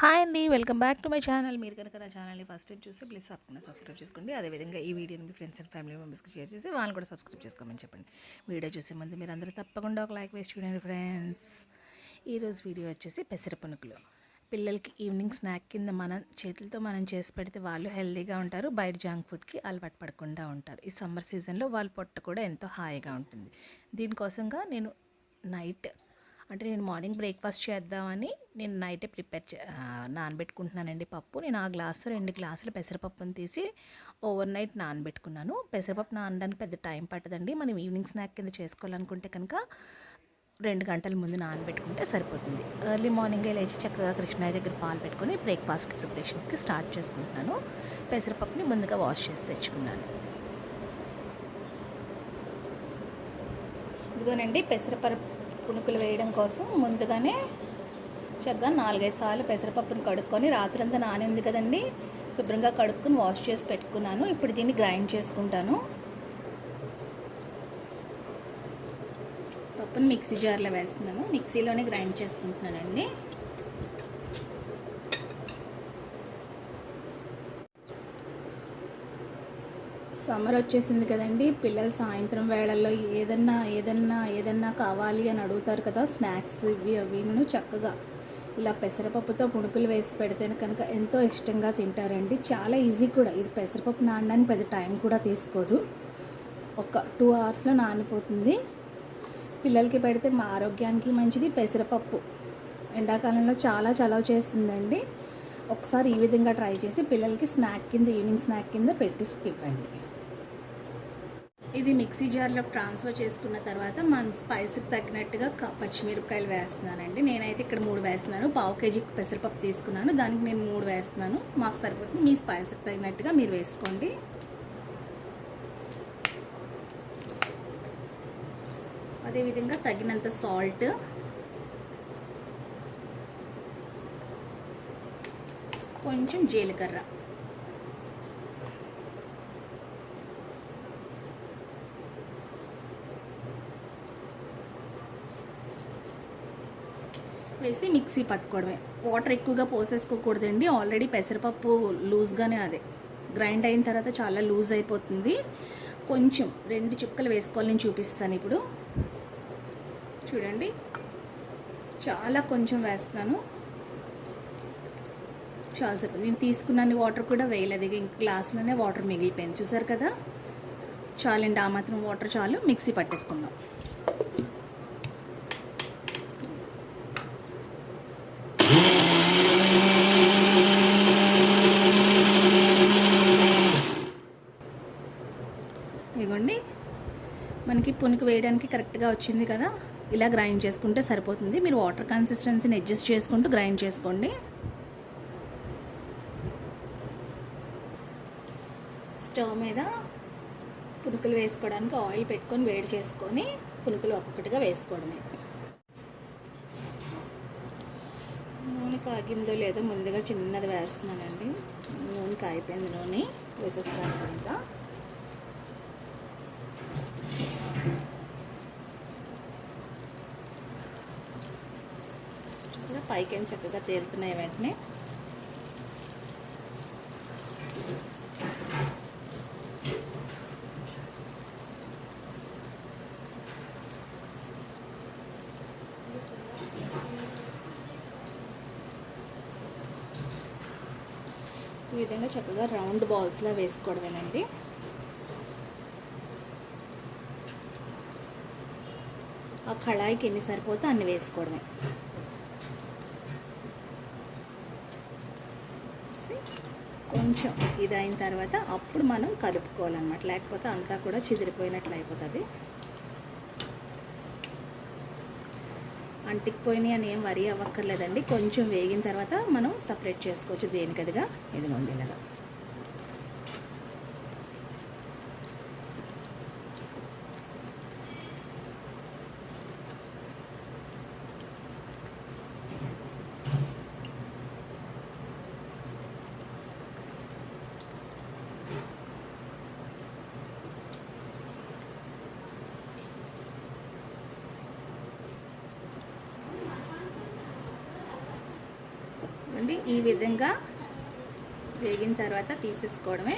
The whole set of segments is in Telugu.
హాయ్ అండి welcome back to my channel. మీరు కనుక నా ఛానల్ని ఫస్ట్ టైం చూస్తే ప్లీజ్ తప్పకుండా సబ్స్క్రైబ్ చేసుకోండి. అదేవిధంగా ఈ వీడియోని మీ ఫ్రెండ్స్ అండ్ ఫ్యామిలీ మెంబర్స్కి షేర్ చేసి వాళ్ళని కూడా సబ్స్క్రైబ్ చేసుకోమని చెప్పండి. వీడియో చూసే ముందు మీరు అందరూ తప్పకుండా ఒక లైక్ వేసి చూడండి ఫ్రెండ్స్ ఈరోజు వీడియో వచ్చేసి పెసర పునుకులు. పిల్లలకి ఈవినింగ్ స్నాక్ కింద మనం చేతులతో మనం చేసి పెడితే వాళ్ళు హెల్తీగా ఉంటారు బయట జంక్ ఫుడ్కి అలవాటు పడకుండా ఉంటారు. ఈ సమ్మర్ సీజన్లో వాళ్ళ పొట్ట కూడా ఎంతో హాయిగా ఉంటుంది. దీనికోసంగా నేను నైట్ అంటే నేను మార్నింగ్ బ్రేక్ఫాస్ట్ చేద్దామని నేను నైటే ప్రిపేర్ చే నానబెట్టుకుంటున్నానండి పప్పు. నేను ఆ గ్లాసు రెండు గ్లాసుల పెసరపప్పుని తీసి ఓవర్ నైట్ నానబెట్టుకున్నాను. పెసరపప్పు నానడానికి పెద్ద టైం పట్టదండి. మనం ఈవినింగ్ స్నాక్ కింద చేసుకోవాలనుకుంటే కనుక రెండు గంటల ముందు నానబెట్టుకుంటే సరిపోతుంది. ఎర్లీ మార్నింగే లేచి చక్కగా కృష్ణాయ దగ్గర పాలు పెట్టుకొని బ్రేక్ఫాస్ట్ ప్రిపరేషన్స్కి స్టార్ట్ చేసుకుంటున్నాను. పెసరపప్పుని ముందుగా వాష్ చేసి తెచ్చుకున్నాను. ఇదిగోనండి పెసరపప్పు పునుకులు వేయడం కోసం ముందుగానే చక్కగా నాలుగైదు సార్లు పెసరపప్పును కడుక్కొని రాత్రంతా నాని ఉంది కదండి. శుభ్రంగా కడుక్కొని వాష్ చేసి పెట్టుకున్నాను. ఇప్పుడు దీన్ని గ్రైండ్ చేసుకుంటాను. పప్పును మిక్సీ జార్లో వేస్తున్నాను. మిక్సీలోనే గ్రైండ్ చేసుకుంటున్నానండి. సమ్మర్ వచ్చేసింది కదండి. పిల్లలు సాయంత్రం వేళల్లో ఏదన్నా ఏదన్నా ఏదన్నా కావాలి అని అడుగుతారు కదా స్నాక్స్ ఇవి అవిను చక్కగా ఇలా పెసరపప్పుతో పుణుకులు వేసి పెడితే కనుక ఎంతో ఇష్టంగా తింటారండి. చాలా ఈజీ కూడా. ఇది పెసరపప్పు నానడానికి పెద్ద టైం కూడా తీసుకోదు. ఒక టూ అవర్స్లో నానిపోతుంది. పిల్లలకి పెడితే మా ఆరోగ్యానికి మంచిది. పెసరపప్పు ఎండాకాలంలో చాలా చలవ చేస్తుందండి. ఒకసారి ఈ విధంగా ట్రై చేసి పిల్లలకి స్నాక్ కింద ఈవినింగ్ స్నాక్ కింద పెట్టి ఇవ్వండి. ఇది మిక్సీ జార్లో ట్రాన్స్ఫర్ చేసుకున్న తర్వాత మన స్పైస్కి తగినట్టుగా పచ్చిమిరపకాయలు వేస్తున్నానండి. నేనైతే ఇక్కడ మూడు వేస్తున్నాను. పావు కేజీ పెసరపప్పు తీసుకున్నాను. దానికి నేను మూడు వేస్తున్నాను. మాకు సరిపోతుంది. మీ స్పైస్కి తగినట్టుగా మీరు వేసుకోండి. అదేవిధంగా తగినంత సాల్ట్ కొంచెం జీలకర్ర. వేసి మిక్సీ పట్టుకోవడమే. వాటర్ ఎక్కువగా పోసేసుకోకూడదండి. ఆల్రెడీ పెసరపప్పు లూజ్గానే అదే. గ్రైండ్ అయిన తర్వాత చాలా లూజ్ అయిపోతుంది. కొంచెం రెండు చుక్కలు వేసుకోవాలి నేను చూపిస్తాను ఇప్పుడు. చూడండి. చాలా కొంచెం వేస్తాను చాలా సేపు. నేను తీసుకున్న వాటర్ కూడా వేయలేదు. ఇంక గ్లాస్లోనే వాటర్ మిగిలిపోయింది. చూసారు కదా? చాలండి. ఆ మాత్రం వాటర్ చాలు. మిక్సీ పట్టేసుకుందాం ఇదిగోండి మనకి పునుకు వేయడానికి కరెక్ట్గా వచ్చింది కదా? ఇలా గ్రైండ్ చేసుకుంటే సరిపోతుంది. మీరు వాటర్ కన్సిస్టెన్సీని అడ్జస్ట్ చేసుకుంటూ గ్రైండ్ చేసుకోండి. స్టవ్ మీద పునుకులు వేసుకోవడానికి ఆయిల్ పెట్టుకొని వేడి చేసుకొని పునుకులు ఒక్కొక్కటిగా వేసుకోవడమే. నూనె కాగిందో లేదో ముందుగా చిన్నది వేస్తున్నానండి. నూనె కాగిపోయింది నూనె వేసేస్తాను ఇంకా చూసారా పైకి చక్కగా తేలుతున్నాయి వెంటనే. ఈ విధంగా చక్కగా రౌండ్ బాల్స్లా వేసుకోవడమేనండి. ఆ కళాయికి ఎన్ని సరిపోతే అన్ని వేసుకోవడమే. కొంచెం ఇది అయిన తర్వాత అప్పుడు మనం కలుపుకోవాలన్నమాట. లేకపోతే అంతా కూడా చిదిరిపోయినట్లు అయిపోతుంది. అంటికిపోయినాయి అని ఏం వరి అవ్వక్కర్లేదండి. కొంచెం వేగిన తర్వాత మనం సపరేట్ చేసుకోవచ్చు దేనికదిగా? ఇది ఇలాగా. ఈ విధంగా వేగిన తర్వాత తీసేసుకోవడమే.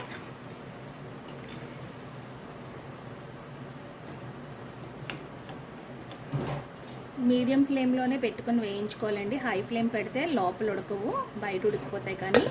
మీడియం ఫ్లేమ్లోనే పెట్టుకొని వేయించుకోవాలండి. హై ఫ్లేమ్ పెడితే లోపల ఉడకవు బయట ఉడికిపోతాయి కానీ.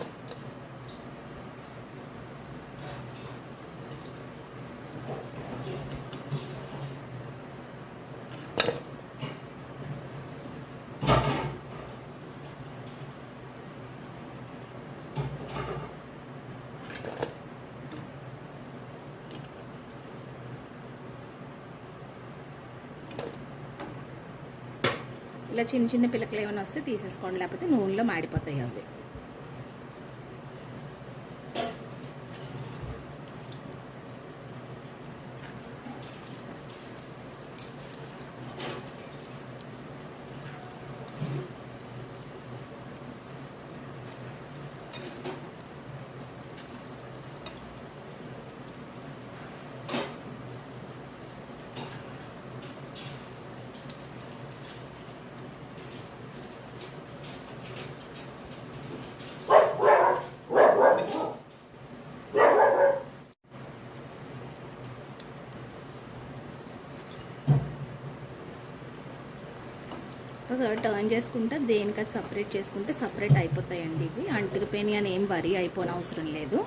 ఇలా చిన్న చిన్న పిల్లకలు ఏమైనా వస్తే తీసేసుకోండి. లేకపోతే నూనెలో మాడిపోతాయి అవి. ఒకసారి టర్న్ చేసుకుంటే దేనికది అది సపరేట్ చేసుకుంటే సపరేట్ అయిపోతాయండి ఇవి. అంటుకుపోయినాయి అని ఏం వరి అయిపోని అవసరం లేదు.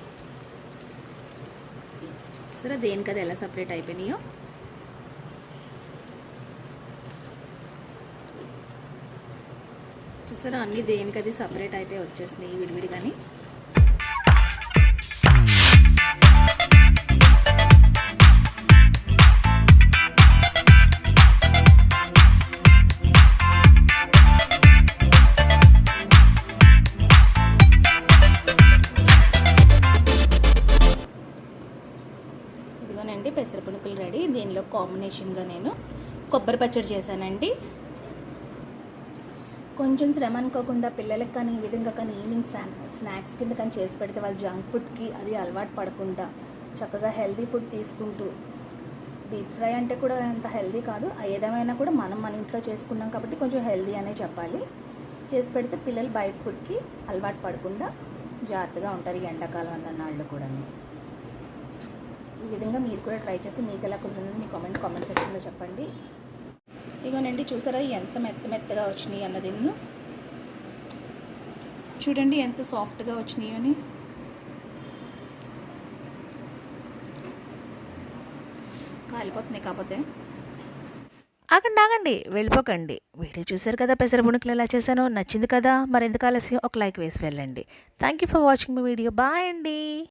సరే దేనికది ఎలా సపరేట్ అయిపోయినాయో? చూసారా అన్నీ దేనికది సపరేట్ అయిపోయి వచ్చేసినాయి విడివిడిగాని. అయితే పెసర పునుకులు రెడీ. దీనిలో కాంబినేషన్గా నేను కొబ్బరి పచ్చడి చేశానండి. కొంచెం శ్రమ అనుకోకుండా పిల్లలకి కానీ ఈ విధంగా కానీ ఈవినింగ్ స్నాక్స్ కింద కానీ చేసి పెడితే వాళ్ళు జంక్ ఫుడ్కి అది అలవాటు పడకుండా చక్కగా హెల్దీ ఫుడ్ తీసుకుంటూ డీప్ ఫ్రై అంటే కూడా అంత హెల్దీ కాదు. ఏదేమైనా కూడా మనం మన ఇంట్లో చేసుకున్నాం కాబట్టి కొంచెం హెల్దీ అనే చెప్పాలి. చేసి పెడితే పిల్లలు బయట ఫుడ్కి అలవాటు పడకుండా జాగ్రత్తగా ఉంటారు ఈ ఎండాకాలం అన్న నాళ్ళు కూడా ఈ విధంగా మీరు కూడా ట్రై చేసి మీకు ఎలా కుదిరిందని మీ కామెంట్ కామెంట్ సెక్షన్లో చెప్పండి. ఇగోనండి చూసారా ఎంత మెత్త మెత్తగా వచ్చినాయి అన్నది చూడండి ఎంత సాఫ్ట్గా వచ్చినాయి అని. కాలిపోతున్నాయి కాకపోతే. ఆగండి ఆగండి వెళ్ళిపోకండి. వీడియో చూశారు కదా పెసరపునుకులు ఎలా చేశానో? నచ్చింది కదా? మరెందుకు ఆలస్యం? ఒక లైక్ వేసి వెళ్ళండి. Thank you for watching my video bye అండి.